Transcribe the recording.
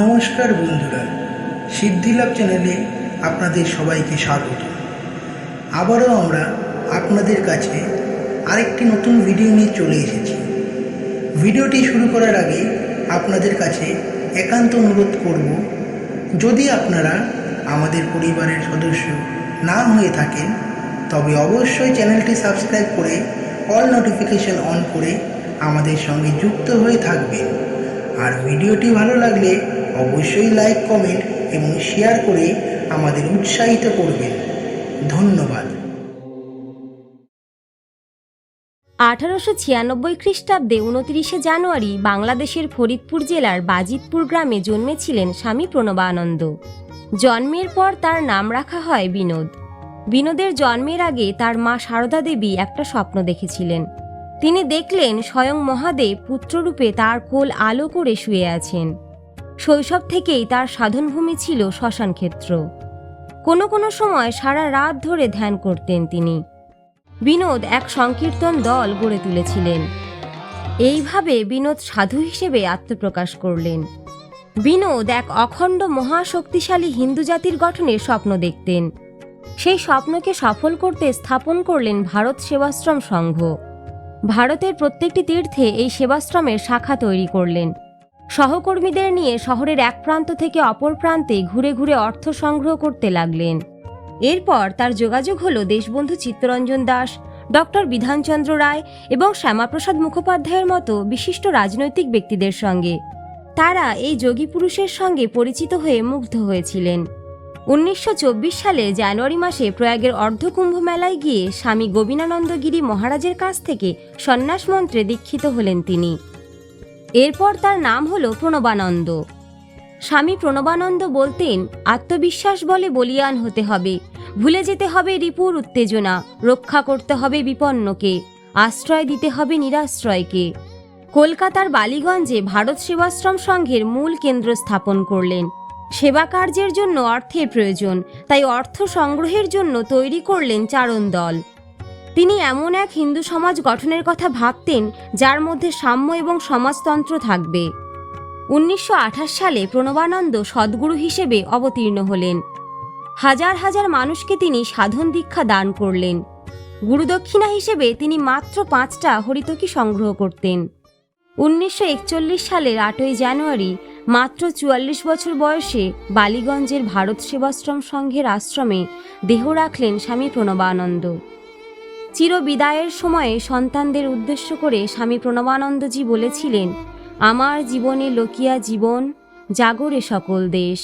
নমস্কার বন্ধুরা, সিদ্ধিলাভ চ্যানেলে আপনাদের সবাইকে স্বাগত। আবারও আমরা আপনাদের কাছে আরেকটি নতুন ভিডিও নিয়ে চলে এসেছি। ভিডিওটি শুরু করার আগে আপনাদের কাছে একান্ত অনুরোধ করব, যদি আপনারা আমাদের পরিবারের সদস্য না হয়ে থাকেন, তবে অবশ্যই চ্যানেলটি সাবস্ক্রাইব করে অল নোটিফিকেশন অন করে আমাদের সঙ্গে যুক্ত হয়ে থাকবেন। আর ভিডিওটি ভালো লাগলে অবশ্যই লাইক কমেন্ট এবং শেয়ার করে আমাদের উৎসাহিত করবেন। ধন্যবাদ। আঠারোশো ছিয়ানব্বই খ্রিস্টাব্দে উনত্রিশে জানুয়ারি বাংলাদেশের ফরিদপুর জেলার বাজিতপুর গ্রামে জন্মেছিলেন স্বামী প্রণবানন্দ। জন্মের পর তার নাম রাখা হয় বিনোদ। বিনোদের জন্মের আগে তার মা সারদা দেবী একটা স্বপ্ন দেখেছিলেন। তিনি দেখলেন স্বয়ং মহাদেব পুত্ররূপে তার কোল আলো করে শুয়ে আছেন। শৈশব থেকেই তার সাধনভূমি ছিল শ্মশানক্ষেত্র কোনো কোনো সময় সারা রাত ধরে ধ্যান করতেন তিনি। বিনোদ এক সংকীর্তন দল গড়ে তুলেছিলেন। এইভাবে বিনোদ সাধু হিসেবে আত্মপ্রকাশ করলেন। বিনোদ এক অখণ্ড মহাশক্তিশালী হিন্দু জাতির গঠনের স্বপ্ন দেখতেন। সেই স্বপ্নকে সফল করতে স্থাপন করলেন ভারত সেবাশ্রম সংঘ। ভারতের প্রত্যেকটি তীর্থে এই সেবাশ্রমের শাখা তৈরি করলেন। সহকর্মীদের নিয়ে শহরের এক প্রান্ত থেকে অপর প্রান্তে ঘুরে ঘুরে অর্থ সংগ্রহ করতে লাগলেন। এরপর তার যোগাযোগ হল দেশবন্ধু চিত্তরঞ্জন দাস, ডক্টর বিধানচন্দ্র রায় এবং শ্যামাপ্রসাদ মুখোপাধ্যায়ের মতো বিশিষ্ট রাজনৈতিক ব্যক্তিদের সঙ্গে। তারা এই যোগী পুরুষের সঙ্গে পরিচিত হয়ে মুগ্ধ হয়েছিলেন। উনিশশো চব্বিশ সালে জানুয়ারি মাসে প্রয়াগের অর্ধকুম্ভ মেলায় গিয়ে স্বামী গোবিনানন্দগিরি মহারাজের কাছ থেকে সন্ন্যাস মন্ত্রে দীক্ষিত হলেন তিনি। এরপর তার নাম হল প্রণবানন্দ। স্বামী প্রণবানন্দ বলতেন, আত্মবিশ্বাস বলে বলিয়ান হতে হবে। ভুলে যেতে হবে রিপুর উত্তেজনা, রক্ষা করতে হবে বিপন্নকে, আশ্রয় দিতে হবে নিরাশ্রয়কে। কলকাতার বালিগঞ্জে ভারত সেবাশ্রম সংঘের মূল কেন্দ্র স্থাপন করলেন। সেবা কার্যের জন্য অর্থের প্রয়োজন, তাই অর্থ সংগ্রহের জন্য তৈরি করলেন চারণ দল। তিনি এমন এক হিন্দু সমাজ গঠনের কথা ভাবতেন, যার মধ্যে সাম্য এবং সমাজতন্ত্র থাকবে। উনিশশো আঠাশ সালে প্রণবানন্দ সদ্গুরু হিসেবে অবতীর্ণ হলেন। হাজার হাজার মানুষকে তিনি সাধন দীক্ষা দান করলেন। গুরুদক্ষিণা হিসেবে তিনি মাত্র পাঁচটা হরিতকি সংগ্রহ করতেন। উনিশশো একচল্লিশ সালের আটই জানুয়ারি, মাত্র চুয়াল্লিশ বছর বয়সে বালিগঞ্জের ভারত সেবাশ্রম সংঘের আশ্রমে দেহ রাখলেন স্বামী প্রণবানন্দ। চিরবিদায়ের সময়ে সন্তানদের উদ্দেশ্য করে স্বামী প্রণবানন্দজি বলেছিলেন, আমার জীবনে লোকিয়া জীবন জাগরে সকল দেশ।